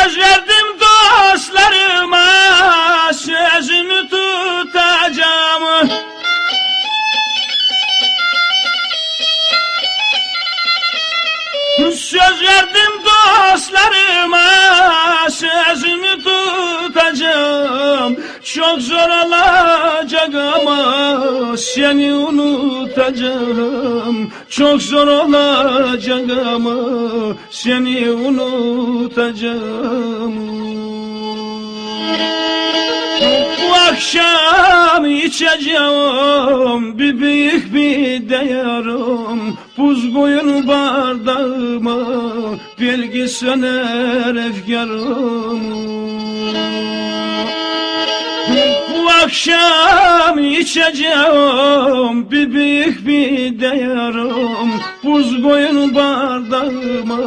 Söz Söz verdim dostlarıma sözümü tutacağım. Çok zor olacak ama seni unutacağım. Çok zor olacak ama seni unutacağım. Bu akşam içeceğim bir büyük bir değerim Buz koyun bardağıma bilgi söner efkarım Bu akşam içeceğim bir büyük bir değerim Buz koyun bardağıma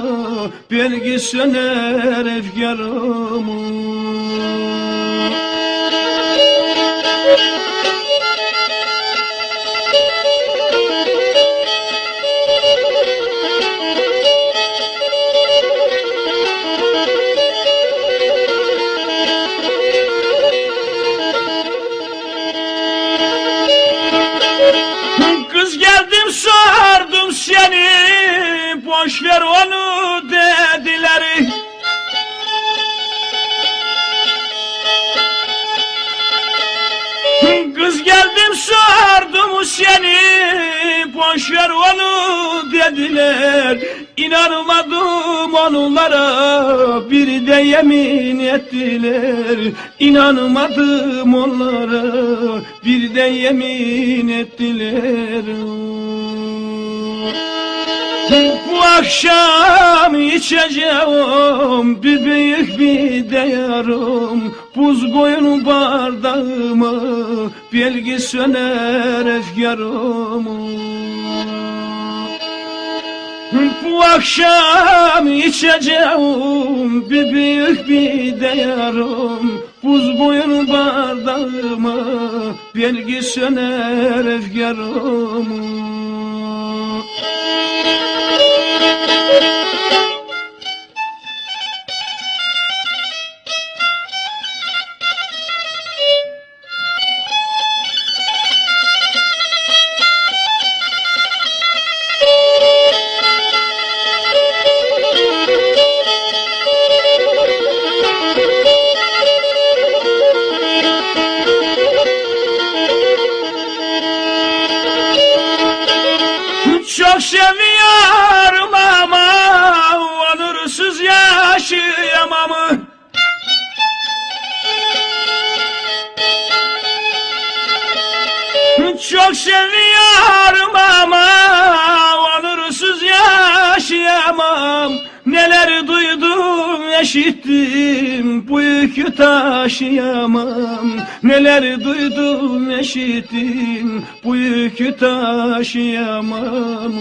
bilgi söner efkarım Boş ver onu dediler. Kız geldim sordum seni Boş ver onu dediler. İnanmadım onlara Bir de yemin ettiler. İnanmadım onlara Bir de yemin ettiler. bu akşam içeceğim bir büyük bir değerim Buz koyun bardağıma bilgi söner efkarım. Bu akşam içeceğim bir büyük bir değerim Buz koyun bardağıma bilgi söner efkarım seviyorum ama onursuz yaşayamam. Çok seviyorum ama eşittim bu yükü taşıyamam. Neler duydum eşittim bu yükü taşıyamam.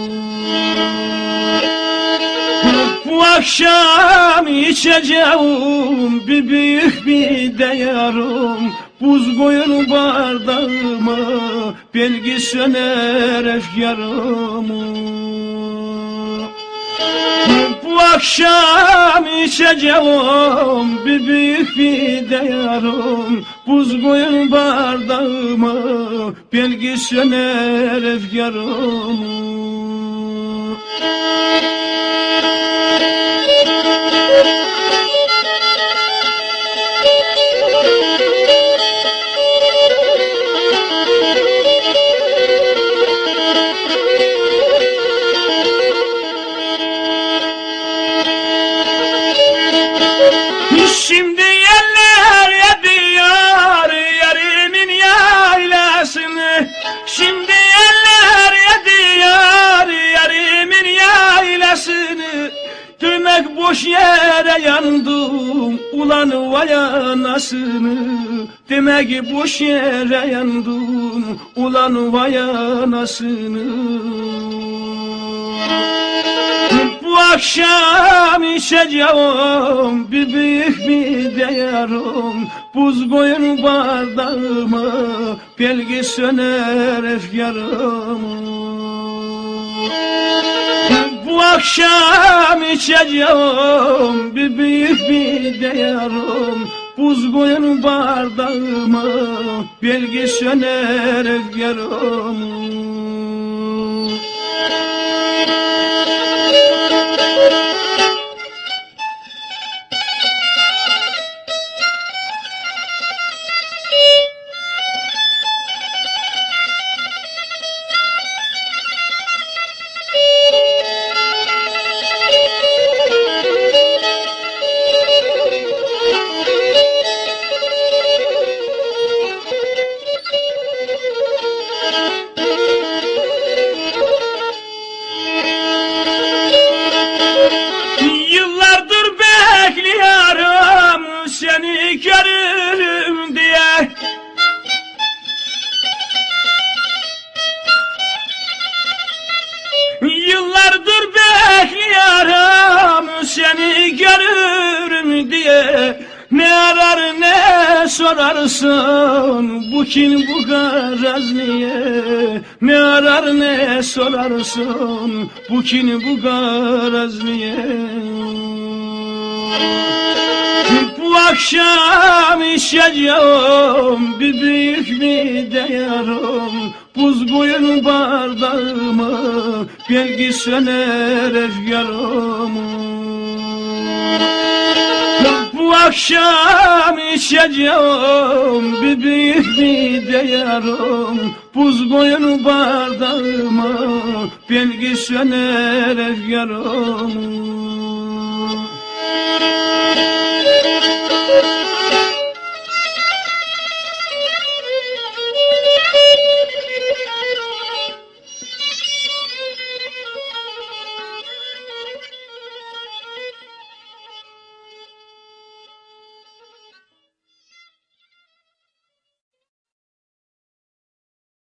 Bu akşam içeceğim bir büyük bir değerim Buz koyun bardağıma bilgi söner efkarım akşam içeceğim bir büyük bir değerim Buz koyun bardağıma bilgi söner efkarım boş yere yandım ulan vay anasını. Demek boş yere yandım ulan vay anasını. Bu akşam içeceğim bir büyük bir değerim. Buz koyun bardağıma bilgi söner efkarım akşam içeceğim bir büyük bir değerim Buz koyun bardağıma belki söner seni görürüm diye Ne arar ne sorarsın? Bu kim bu garaz niye? Ne arar ne sorarsın? Bu kim bu garaz niye? Bu akşam içeceğim bir büyük bir değerim Buz koyun bardağıma belki söner efkarım Bu akşam içeceğim bir büyük bir değerim Buz koyun bardağıma belki söner efkarım